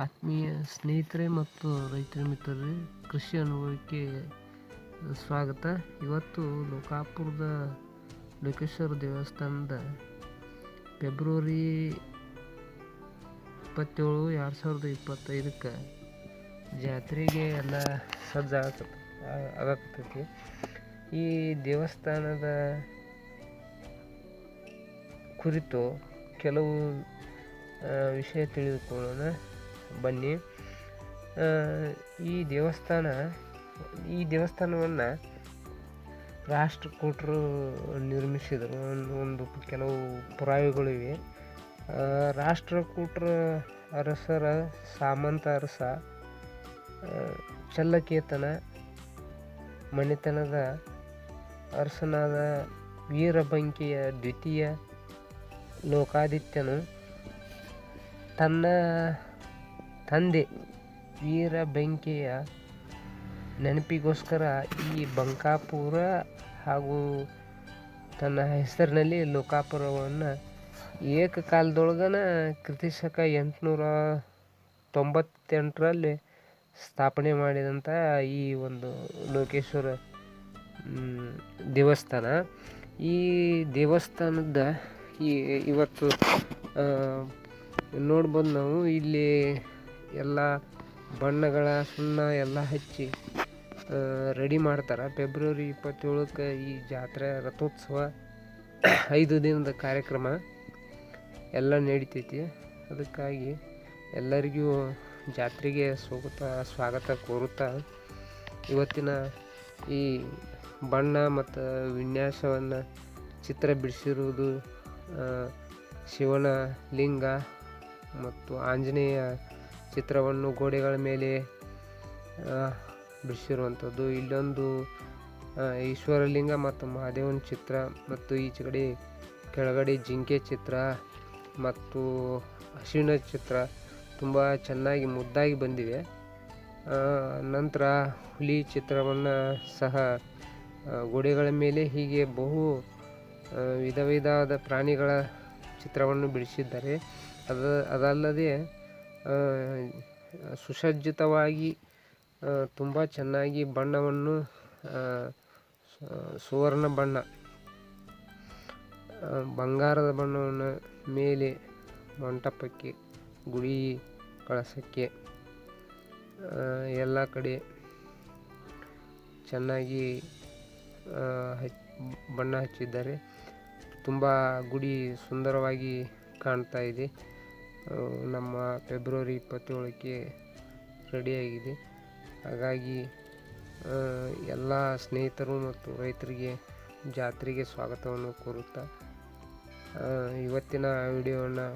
ಆತ್ಮೀಯ ಸ್ನೇಹಿತರೆ ಮತ್ತು ರೈತರ ಮಿತ್ರರೇ, ಕೃಷಿ ಅನುಭವಕ್ಕೆ ಸ್ವಾಗತ. ಇವತ್ತು ಲೋಕಾಪುರದ ಲೋಕೇಶ್ವರ ದೇವಸ್ಥಾನದ ಫೆಬ್ರವರಿ ಇಪ್ಪತ್ತೇಳು ಎರಡು ಸಾವಿರದ ಇಪ್ಪತ್ತೈದಕ್ಕೆ ಜಾತ್ರೆಗೆ ಎಲ್ಲ ಸಜ್ಜಾಗ ಆಗತ್ತ ಈ ದೇವಸ್ಥಾನದ ಕುರಿತು ಕೆಲವು ವಿಷಯ ತಿಳಿದುಕೊಳ್ಳೋಣ. ಬನ್ನಿ. ಈ ದೇವಸ್ಥಾನ, ಈ ದೇವಸ್ಥಾನವನ್ನು ರಾಷ್ಟ್ರಕೂಟರು ನಿರ್ಮಿಸಿದರು. ಒಂದು ಕೆಲವು ಪುರಾವೆಗಳಿವೆ ರಾಷ್ಟ್ರಕೂಟರ ಅರಸರ ಸಾಮಂತ ಅರಸ ಚಲ್ಲಕೇತನ ಮನೆತನದ ಅರಸನಾದ ವೀರಬಂಕಿಯ ದ್ವಿತೀಯ ಲೋಕಾದಿತ್ಯನು ತನ್ನ ತಂದೆ ವೀರ ಬೆಂಕಿಯ ನೆನಪಿಗೋಸ್ಕರ ಈ ಬಂಕಾಪುರ ಹಾಗೂ ತನ್ನ ಹೆಸರಿನಲ್ಲಿ ಲೋಕಾಪುರವನ್ನು ಏಕಕಾಲದೊಳಗನ ಕ್ರಿತಿಶಕ ಎಂಟುನೂರ ತೊಂಬತ್ತೆಂಟರಲ್ಲಿ ಸ್ಥಾಪನೆ ಮಾಡಿದಂಥ ಈ ಒಂದು ಲೋಕೇಶ್ವರ ದೇವಸ್ಥಾನ. ಈ ದೇವಸ್ಥಾನದ ಈ ಇವತ್ತು ನೋಡ್ಬೋದು ನಾವು, ಇಲ್ಲಿ ಎಲ್ಲ ಬಣ್ಣಗಳ ಸುಣ್ಣ ಎಲ್ಲ ಹಚ್ಚಿ ರೆಡಿ ಮಾಡ್ತಾರೆ. ಫೆಬ್ರವರಿ ಇಪ್ಪತ್ತೇಳಕ್ಕೆ ಈ ಜಾತ್ರೆ, ರಥೋತ್ಸವ ಐದು ದಿನದ ಕಾರ್ಯಕ್ರಮ ಎಲ್ಲ ನಡಿತೈತಿ. ಅದಕ್ಕಾಗಿ ಎಲ್ಲರಿಗೂ ಜಾತ್ರೆಗೆ ಸ್ವಾಗತ ಸ್ವಾಗತ ಕೋರುತ್ತಾ, ಇವತ್ತಿನ ಈ ಬಣ್ಣ ಮತ್ತು ವಿನ್ಯಾಸವನ್ನು ಚಿತ್ರ ಬಿಡಿಸಿರುವುದು ಶಿವನ ಲಿಂಗ ಮತ್ತು ಆಂಜನೇಯ ಚಿತ್ರವನ್ನು ಗೋಡೆಗಳ ಮೇಲೆ ಬಿಡಿಸಿರುವಂಥದ್ದು ಇಲ್ಲೊಂದು ಈಶ್ವರಲಿಂಗ ಮತ್ತು ಮಹಾದೇವನ ಚಿತ್ರ ಮತ್ತು ಈಚೆ ಕಡೆ ಕೆಳಗಡೆ ಜಿಂಕೆ ಚಿತ್ರ ಮತ್ತು ಹಸುವಿನ ಚಿತ್ರ ತುಂಬ ಚೆನ್ನಾಗಿ ಮುದ್ದಾಗಿ ಬಂದಿವೆ. ನಂತರ ಹುಲಿ ಚಿತ್ರವನ್ನು ಸಹ ಗೋಡೆಗಳ ಮೇಲೆ ಹೀಗೆ ಬಹು ವಿಧ ವಿಧವಾದ ಪ್ರಾಣಿಗಳ ಚಿತ್ರವನ್ನು ಬಿಡಿಸಿದ್ದಾರೆ. ಅದ, ಅದಲ್ಲದೆ ಸುಸಜ್ಜಿತವಾಗಿ ತುಂಬ ಚೆನ್ನಾಗಿ ಬಣ್ಣವನ್ನು ಸುವರ್ಣ ಬಣ್ಣ ಬಂಗಾರದ ಬಣ್ಣವನ್ನು ಮೇಲೆ ಮಂಟಪಕ್ಕೆ, ಗುಡಿ ಕಳಸಕ್ಕೆ ಎಲ್ಲ ಕಡೆ ಚೆನ್ನಾಗಿ ಬಣ್ಣ ಹಚ್ಚಿದ್ದಾರೆ. ತುಂಬ ಗುಡಿ ಸುಂದರವಾಗಿ ಕಾಣ್ತಾ ಇದೆ. ನಮ್ಮ ಫೆಬ್ರವರಿ ಇಪ್ಪತ್ತೇಳಕ್ಕೆ ರೆಡಿಯಾಗಿದೆ. ಹಾಗಾಗಿ ಎಲ್ಲ ಸ್ನೇಹಿತರು ಮತ್ತು ರೈತರಿಗೆ ಜಾತ್ರೆಗೆ ಸ್ವಾಗತವನ್ನು ಕೋರುತ್ತಾ ಇವತ್ತಿನ ವಿಡಿಯೋವನ್ನು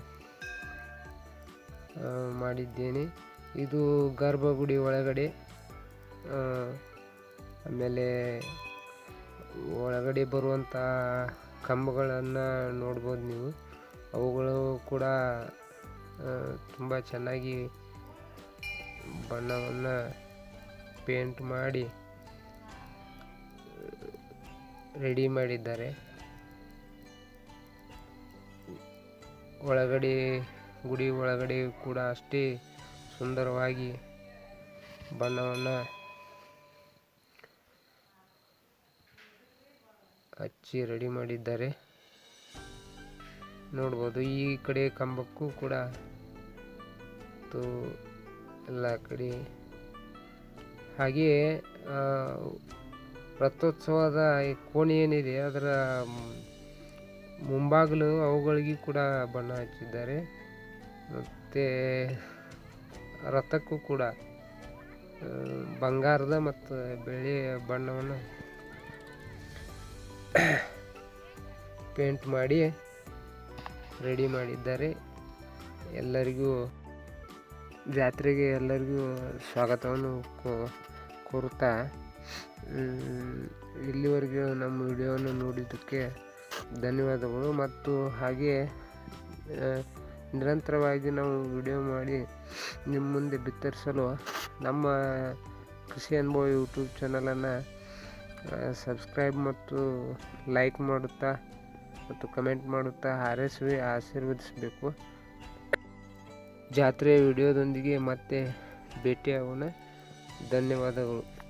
ಮಾಡಿದ್ದೇನೆ. ಇದು ಗರ್ಭಗುಡಿ ಒಳಗಡೆ ಆಮೇಲೆ ಒಳಗಡೆ ಬರುವಂಥ ಕಂಬಗಳನ್ನು ನೋಡ್ಬೋದು ನೀವು. ಅವುಗಳು ಕೂಡ ತುಂಬ ಚೆನ್ನಾಗಿ ಬಣ್ಣವನ್ನು ಪೇಂಟ್ ಮಾಡಿ ರೆಡಿ ಮಾಡಿದ್ದಾರೆ. ಒಳಗಡೆ, ಗುಡಿ ಒಳಗಡೆ ಕೂಡ ಅಷ್ಟೇ ಸುಂದರವಾಗಿ ಬಣ್ಣವನ್ನು ಹಚ್ಚಿ ರೆಡಿ ಮಾಡಿದ್ದಾರೆ. ನೋಡ್ಬೋದು. ಈ ಕಡೆ ಕಂಬಕ್ಕೂ ಕೂಡ ಮತ್ತು ಎಲ್ಲ ಕಡೆ ಹಾಗೆಯೇ ರಥೋತ್ಸವದ ಕೋಣೆ ಏನಿದೆ, ಅದರ ಮುಂಭಾಗಲು ಅವುಗಳಿಗೆ ಕೂಡ ಬಣ್ಣ ಹಚ್ಚಿದ್ದಾರೆ. ಮತ್ತು ರಥಕ್ಕೂ ಕೂಡ ಬಂಗಾರದ ಮತ್ತು ಬೆಳ್ಳಿಯ ಬಣ್ಣವನ್ನು ಪೇಂಟ್ ಮಾಡಿ ರೆಡಿ ಮಾಡಿದ್ದಾರೆ. ಎಲ್ಲರಿಗೂ, ಜಾತ್ರೆಗೆ ಎಲ್ಲರಿಗೂ ಸ್ವಾಗತವನ್ನು ಕೋರುತ್ತಾ ಇಲ್ಲಿವರೆಗೂ ನಮ್ಮ ವಿಡಿಯೋವನ್ನು ನೋಡಿದ್ದಕ್ಕೆ ಧನ್ಯವಾದಗಳು. ಮತ್ತು ಹಾಗೆ ನಿರಂತರವಾಗಿ ನಾವು ವಿಡಿಯೋ ಮಾಡಿ ನಿಮ್ಮ ಮುಂದೆ ಬಿತ್ತರಿಸಲು ನಮ್ಮ ಕೃಷಿ ಅನುಭವ ಯೂಟ್ಯೂಬ್ ಚಾನಲನ್ನು ಸಬ್ಸ್ಕ್ರೈಬ್ ಮತ್ತು ಲೈಕ್ ಮಾಡುತ್ತಾ ಮತ್ತು ಕಮೆಂಟ್ ಮಾಡುತ್ತಾ ಹಾರೈಸಿ ಆಶೀರ್ವದಿಸಬೇಕು. ಜಾತ್ರೆಯ ವಿಡಿಯೋದೊಂದಿಗೆ ಮತ್ತೆ ಭೇಟಿಯಾಗೋಣ. ಧನ್ಯವಾದಗಳು.